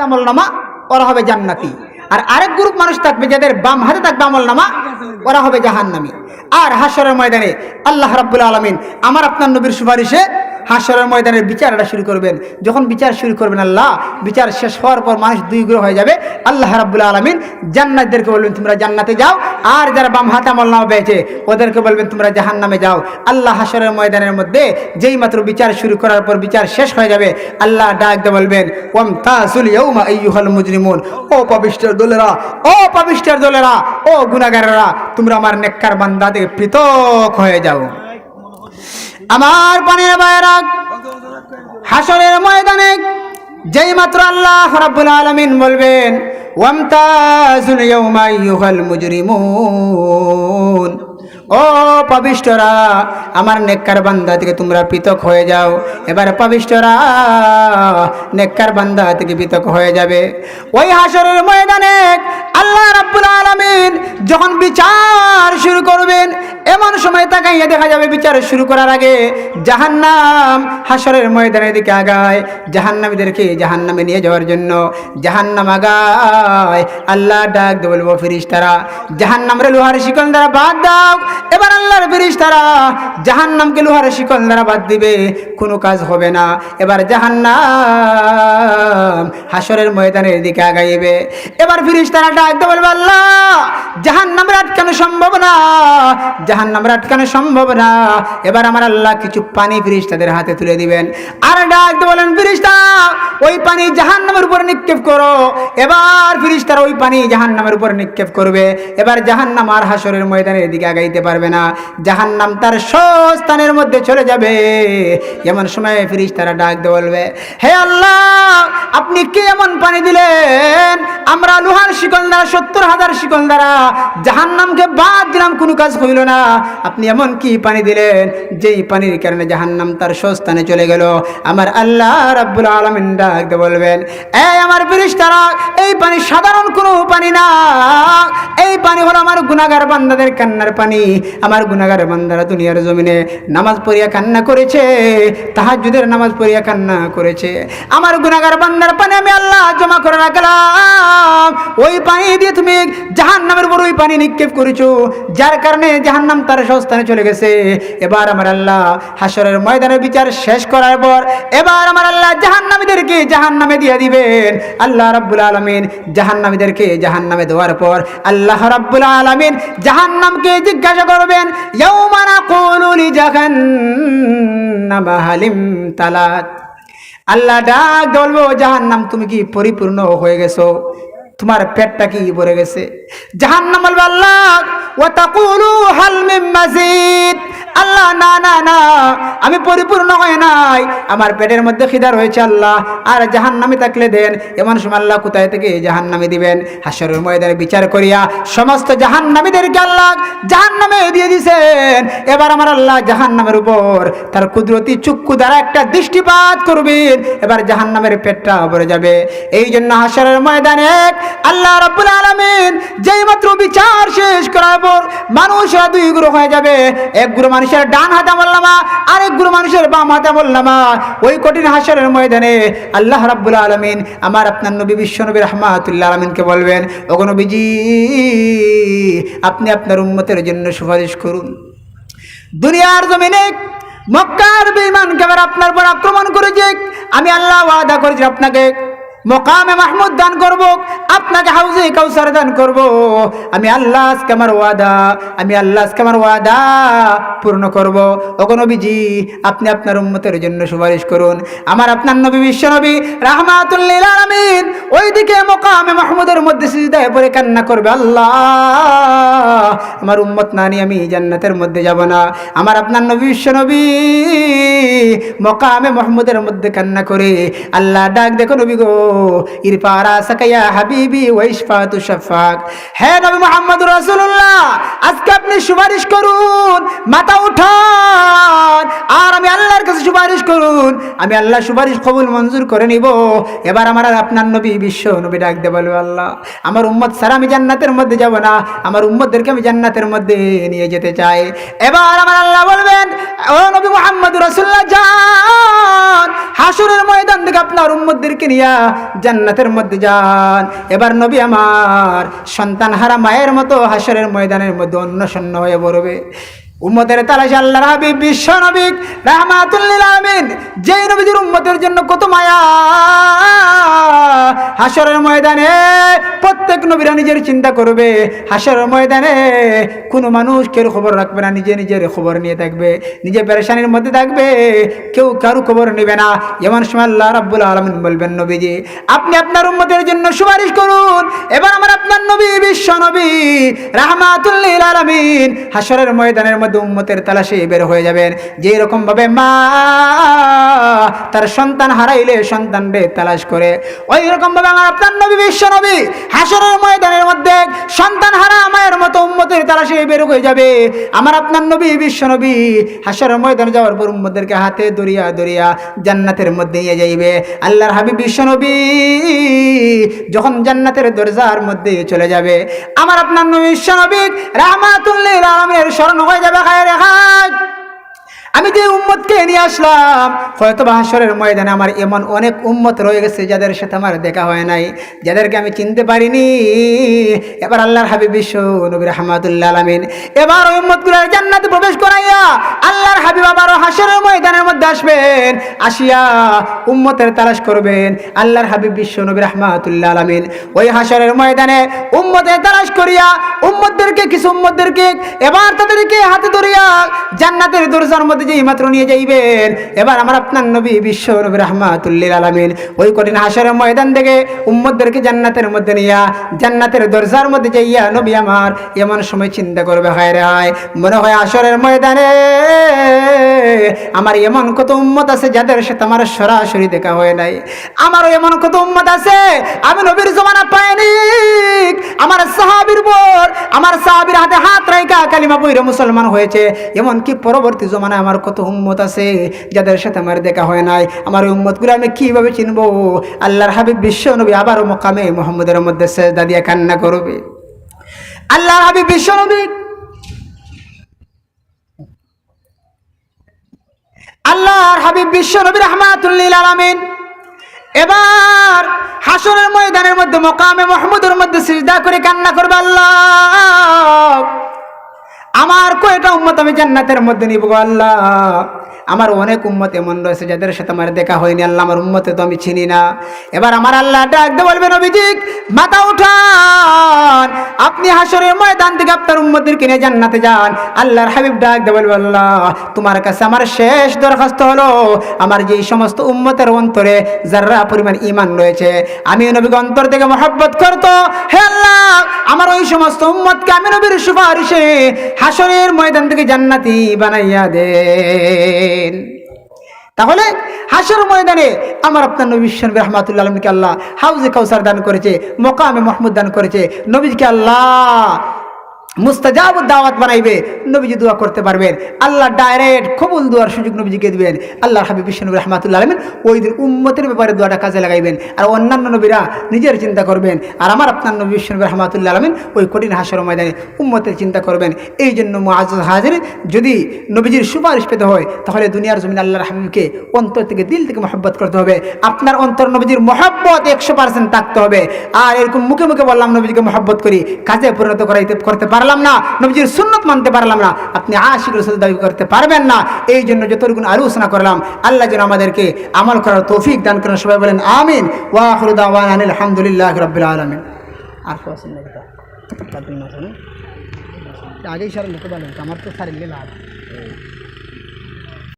আমল নামা ওরা হবে জান্নাতি। আর আরেক গ্রুপ মানুষ থাকবে যাদের বাম হাতে থাকবে আমল নামা ওরা হবে জাহান্নামি। আর হাসরের ময়দানে আল্লাহ রাব্বুল আলমিন আমার আপনার নবীর সুপারিশে হাসরের ময়দানের বিচারটা শুরু করবেন। যখন বিচার শুরু করবেন আল্লাহ, বিচার শেষ হওয়ার পর মানুষ দুই গ্রহ হয়ে যাবে। আল্লাহ রাব্বুল আলমিন জান্নাতদেরকে বলবেন, তোমরা জান্নাতে যাও। আর যারা বাম হাতে আমল নামা পেয়েছে, ওদেরকে বলবেন, তোমরা জাহান্নামে যাও। আল্লাহ হাসরের ময়দানের মধ্যে যেই মাত্র বিচার শুরু করার পর বিচার শেষ হয়ে যাবে, আল্লাহ ডাক দিয়ে বলবেন ওম তাসুল আইয়ুহাল মুজরিমুন। ও পাপিষ্টের দলেরা, ও পাপিষ্টের দলেরা, ও গুনাহগারেরা, তোমরা আমার নেককার বান্দা থেকে পৃথক হয়ে যাও। আমার পানির বাইরা হাসরের ময়দানে যেই মাত্র আল্লাহ রাব্বুল আলামিন বলবেন, ওয়ামতাজুল ইয়াউমা আইয়ুহাল মুজরিমুন। ও পাবিষ্টরা আমার নেককার বান্দা থেকে তোমরা পৃথক হয়ে যাও। এবার পাবিষ্টরা নেককার বান্দা থেকে পৃথক হয়ে যাবে। ওই হাসরের ময়দানে আল্লাহ রাব্বুল আলামিন যখন বিচার শুরু করবেন, এমন সময় তাকাইয়া দেখা যাবে বিচার শুরু করার আগে জাহান্নাম হাসরের ময়দানের দিকে আগায়। জাহান্নামীদেরকে জাহান্নামে নিয়ে যাওয়ার জন্য জাহান্নাম আগায়। আল্লাহ ডাক দিয়ে বলব ফিরিস জাহান্নামের লোহার শিকল দ্বারা বাদ দাও। এবার আল্লাহর ফিরিস জাহান্নামকে লোহার শিকল দ্বারা বাদ দিবে, কোনো কাজ হবে না। এবার জাহান্নাম হাসরের ময়দানের দিকে আগাইবে। এবার ফিরিস তারা ডাক দিয়ে বলবে, আল্লাহ, জাহান্নামের আটকানো সম্ভব না, জাহান্নামের আটকানো সম্ভব না। এবার আমার আল্লাহ কিছু পানি ফিরিস্তাদের হাতে তুলে দিবেন। আর বলেন, ফিরিস্তা, ওই পানি জাহান্নামের উপর নিক্ষেপ করো। এবার ওই পানি জাহান্নামের উপর নিক্ষেপ করবে। এবার জাহান্নাম আর হাসরের ময়দানের দিকে আগাইতে পারবে না। জাহান্নাম তার স্থানের মধ্যে চলে যাবে। এমন সময় ফিরিস্তারা ডাক বলবে, হে আল্লাহ, আপনি কি এমন পানি দিলেন? আমরা লোহার শিকল দ্বারা সত্তর হাজার শিকল দ্বারা জাহান নামকে বাদ দিলাম, কোনো কাজ হইল না। আপনি এমন কি পানি দিলেন? যেই পানির কারণে জাহান্নাম তার সস্তানে চলে গেল। আমার আল্লাহ রাব্বুল আলমিন ডাকতে বলবেন এই আমার ফেরেশতারা, এই পানি সাধারণ কোনো পানি না। এই পানি হলো আমার গুনাহগার বান্দাদের কান্নার পানি। আমার গুনাহগার বান্দারা দুনিয়ার জমিনে নামাজ পড়িয়া কান্না করেছে, তাহাজ্জুদের নামাজ পড়িয়া কান্না করেছে। আমার গুনাহগার বান্দার পানি আমি আল্লাহ জমা করে রাখলাম। ওই পানি দিয়ে তুমি জাহান্নামের উপর ওই পানি নিক্ষেপ করেছ। যার কারণে জাহান্নাম তার স্থানে চলে গেছে। এবার আমার আল্লাহ হাসরের ময়দানের বিচার শেষ করার পর এবার আমার আল্লাহ জাহান্নামীদেরকে জাহান্নামে দিয়ে দিবেন। আল্লাহ রাব্বুল আলামিন জাহান্নামীদেরকে জাহান্নামে দেওয়ার পর আল্লাহ রাব্বুল আলামিন জাহান্নামকে জিজ্ঞাসা করবেন, ইয়াউমা নাকুলু লিজাহান্নামা, হালিম তালাত? আল্লাহ ডাক বলব, জাহান্নাম, তুমি কি পরিপূর্ণ হয়ে গেছো? তোমার পেটটা কি ভরে গেছে? জাহান্নাম আল্লাহ ওয়া তাকুলু, হাল মিন মাজিদ। আল্লাহ, না না না, আমি পরিপূর্ণ হয় নাই। আমার পেটের মধ্যে খিদার হয়েছে আল্লাহ। আর জাহান্নামে থাকলে দেন এমন সময় আল্লাহ কোথায় থেকে জাহান্নামে দিবেন? হাসরের ময়দানে বিচার করিয়া সমস্ত জাহান্নামীদেরকে আল্লাহ জাহান্নামে দিয়ে দিছেন। এবার আমার আল্লাহ জাহান্নামের উপর তার কুদরতি চুক্কু দ্বারা একটা দৃষ্টিপাত করবেন। এবার জাহান্নামের পেটটা ভরে যাবে। এই জন্য হাসরের ময়দানে আল্লাহ রাব্বুল আলামিন যেই মাত্র বিচার শেষ করার পর মানুষরা দুই গ্রুপ হয়ে যাবে। এক গ্রুপ মানুষের ডান হাতে মোল্লামা আরেক গ্রুপ মানুষের বাম হাতে মোল্লামা ওই কঠিন হাসরের ময়দানে আল্লাহ রাব্বুল আলামিন আমার আপনার নবী বিশ্ব নবী রহমাতুল্লাহ আলমিনকে বলবেন, ওগো নবীজি, আপনি আপনার উম্মতের জন্য সুপারিশ করুন। দুনিয়ার জমিনে মক্কার বেঈমান কেবার আপনার উপর আক্রমণ করেছে। আমি আল্লাহ ওয়াদা করেছি আপনাকে। মকামে মাহমুদ দান করব, আপনাকে হাউজে কাউসার দান করব। আমি আল্লাহ আজকে আমার ওয়াদা, আমি আল্লাহ আজকে আমার ওয়াদা পূর্ণ করব। ওগো নবীজি, আপনি আপনার উম্মতের জন্য সুপারিশ করুন। আমার আপনার নবী বিশ্ব নবী রাহমাতুল্লিল আলামিন, ওইদিকে মকামে মাহমুদের মধ্যে সিজদায় পড়ে কান্না করবে, আল্লাহ! আমার উম্মত না নিয়ে আমি জান্নাতের মধ্যে যাব না। আমার আপনার নবী বিশ্ব নবী, মকামে মাহমুদের মধ্যে কান্না করে, আল্লাহ ডাক দেখো নবী গো। ইরফারা সাকায়া হাবিবি ওয়াইশফাতু শাফাক। হে নবী মুহাম্মদ রাসূলুল্লাহ আপনি সুপারিশ করুন, মাথা উঠান, আর আমি আল্লাহর কাছে সুপারিশ করুন। আমি আল্লাহ সুপারিশ কবুল মঞ্জুর করে নিব। এবার আমার আর আপনার নবী, বিশ্ব নবী ডাক দে আল্লাহ, আমার উম্মত ছাড়া আমি জান্নাতের মধ্যে যাব না, আমার উম্মতদেরকে আমি জান্নাতের মধ্যে নিয়ে যেতে চাই। এবার আমার আল্লাহ বলবেন, ও নবী মোহাম্মদ রসুল্লাহ যান, হাসুরের ময়দান থেকে আপনার উম্মতদেরকে নিয়ে জান্নাতের মধ্যে যান। এবার নবী আমার সন্তান হারা মায়ের মতো হাসরের ময়দানের মধ্যে অন্নশন্ন হয়ে পড়বে। উম্মতের তালাশ আল্লাহ হাবিব, বিশ্ব নবী রাহমাতুল্লিল আমিন যেই নবীজির উম্মতের জন্য কত মায়া। হাসরের ময়দানে প্রত্যেক নবীরা নিজের চিন্তা করবে। হাসরের ময়দানে কোনো মানুষ কেউ খবর রাখবে না, নিজে নিজের খবর নিয়ে থাকবে, নিজে পেরেশানির মধ্যে থাকবে, কেউ কারও খবর নেবে না। এমন সময় আল্লাহ রাব্বুল আলমিন বলবেন, নবীজি, আপনি আপনার উম্মতের জন্য সুপারিশ করুন। এবার আমার আপনার নবী, বিশ্ব নবী রাহমাতুল্লিল আলামিন। হাসরের ময়দানের মধ্যে উম্মতের তালাশে বের হয়ে যাবেন। যেই রকম ভাবে মা তার সন্তান হারাইলে সন্তান রে তালাশ করে। ওই রকম ভাবে আমার আপনার নবী, বিশ্ব নবী, হাসরের ময়দানের মধ্যে সন্তান হারা মায়ের মতো উম্মতের তালাশে বের হয়ে যাবে। আমার আপনার নবী, বিশ্ব নবী, হাসরের ময়দানে যাওয়ার পর উম্মদেরকে হাতে দরিয়া দরিয়া জান্নাতের মধ্যে নিয়ে যাইবে। আল্লাহর হাবিব, বিশ্ব নবী, যখন জান্নাতের দরজার মধ্যে চলে যাবে। আমার আপনার নবী, বিশ্ব নবী রাহমাতুল্লিল আলমের স্মরণ হয়ে যাবে। খায় রেখায় আমি যে উম্মতকে নিয়ে আসলাম হয়তো বা হাসরের ময়দানে আমার এমন অনেক উম্মত রয়ে গেছে যাদের সাথে আমার দেখা হয় নাই, যাদেরকে আমি চিনতে পারিনি। এবার আল্লাহর হাবিব বিশ্ব নবী রহমাতুল্লাহ আলমিন এবার উম্মতগুলোর জান্নাতে প্রবেশ করাইয়া আল্লাহর হাবিব আবারও হাসরের ময়দানের মধ্যে আসবেন, আসিয়া উম্মতের তালাশ করবেন আল্লাহর হাবিব বিশ্ব নবী রহমাতুল্লাহ আলমিন। ওই হাসরের ময়দানে উম্মতের তালাশ করিয়া উম্মতদেরকে, কিছু উম্মতদেরকে এবার তাদেরকে হাতে ধরিয়া জান্নাতের দরজার মধ্যে যেই মাত্র নিয়ে যাইবেন। এবার আমার আপনার নবী বিশ্ব নবী রহমাতুল্লিল আলমিন ওই কঠিন হাসরের ময়দান থেকে উম্মতদেরকে জান্নাতের মধ্যে নিয়া, জান্নাতের দরজার মধ্যে যাইয়া নবী আমার এমন সময় চিন্তা করবে, হায় রে হায়, মনে হয় আসরের ময়দানে আমার এমন কত উম্মত আছে যাদের সাথে আমার সরাসরি দেখা হয় নাই। আমারও এমন কত উম্মত আছে, আমি নবীর জমানা পাইনি। আমার সাহাবির পর আমার সাহাবির হাতে হাত রাইকা কালিমা বইরে মুসলমান হয়েছে। এমনকি পরবর্তী জমানায় আমার কত উম্মত আছে যাদের সাথে আমার দেখা হয় নাই? আমার উম্মতগুলো আমি কীভাবে চিনবো? আল্লাহর হাবিব বিশ্ব নবী আবারও মোকামে মোহাম্মদের মধ্যে সেজদা দিয়ে কান্না করবে। আল্লাহর হাবিব বিশ্ব নবী। আল্লাহর হাবিব বিশ্ব নবী রহমাতুল্লিল আলামিন। এবার হাসনের ময়দানের মধ্যে মোকামে মোহাম্মদের মধ্যে সিজদা করে কান্না করবে আল্লাহ। আমার কয়টা উম্মত আমি জান্নাতের মধ্যে নিব গো আল্লাহ? আমার অনেক উম্মত এমন রয়েছে যাদের সাথে আমার দেখা হয়নি। আল্লাহ আমার উম্মতে তো আমি চিনি না। এবার আমার আল্লাহ ডাক দিয়ে বলবেন, অভিজিৎ, মাথা উঠান। আপনি হাসরের ময়দান থেকে আপনার উম্মতের কিনে জান্নাতে যান। আল্লাহর হাবিব ডাক দিয়ে বলবে, আল্লাহ, তোমার কাছে আমার শেষ দরখাস্ত হলো। আমার যেই সমস্ত উম্মতের অন্তরে যারা পরিমাণ ইমান রয়েছে আমি নবীকে অন্তর থেকে মহব্বত করতো। হে আমার ওই সমস্ত উম্মতকে আমি নবীর সুপারিশে হাসরের ময়দান থেকে জান্নাতি বানাইয়া দেন। তাহলে হাসর ময়দানে আমার আপনার নবী বিশ্বনবী রহমাতুল্লাহ আলমকে আল্লাহ হাউজে কাউসার দান করেছে, মোকামে মোহাম্মদ দান করেছে নবীকে আল্লাহ মুস্তাজাব দাওয়াত বানাইবে, নবীজি দোয়া করতে পারবেন। আল্লাহ ডাইরেক্ট কবুল দোয়ার সুযোগ নবীজিকে দিবেন। আল্লাহ হাবিব বিশ্বনবী রহমাতুল্লাহ আলমিন ওই দিন উম্মতের ব্যাপারে দোয়াটা কাজে লাগাইবেন। আর অন্যান্য নবীরা নিজের চিন্তা করবেন। আর আমার আপনার নবী বিশ্বনবী রহমাতুল্লাহ আলমিন ওই কঠিন হাসর ময়দানে উম্মতের চিন্তা করবেন। এই জন্য মুআজ হাজির, যদি নবীজির সুপারিশ পেতে হয়, তাহলে দুনিয়ার জমিন আল্লাহর হাবিবকে অন্তর থেকে দিল থেকে মহব্বত করতে হবে। আপনার অন্তর নবীজির মহব্বত একশো পার্সেন্ট থাকতে হবে। আর এরকম মুখে মুখে বললাম, নবীজিকে মহব্বত করি, কাজে পরিণত করাইতে করতে পারলাম না, নবীজির সুন্নত মানতে পারলাম না, আপনি আশিক রসুল দাবি করতে পারবেন না। এই জন্য যতটুকুন আলোচনা করলাম, আল্লাহ যেন আমাদেরকে আমল করার তৌফিক দান করেন। সবাই বলেন, আমিন। ওয়াহরুদাওয়ান আলহামদুলিল্লাহ রবিল আলমিন। আর আগেই আসেন। না আগেই সারেন আমার তো সারিলে লাভ।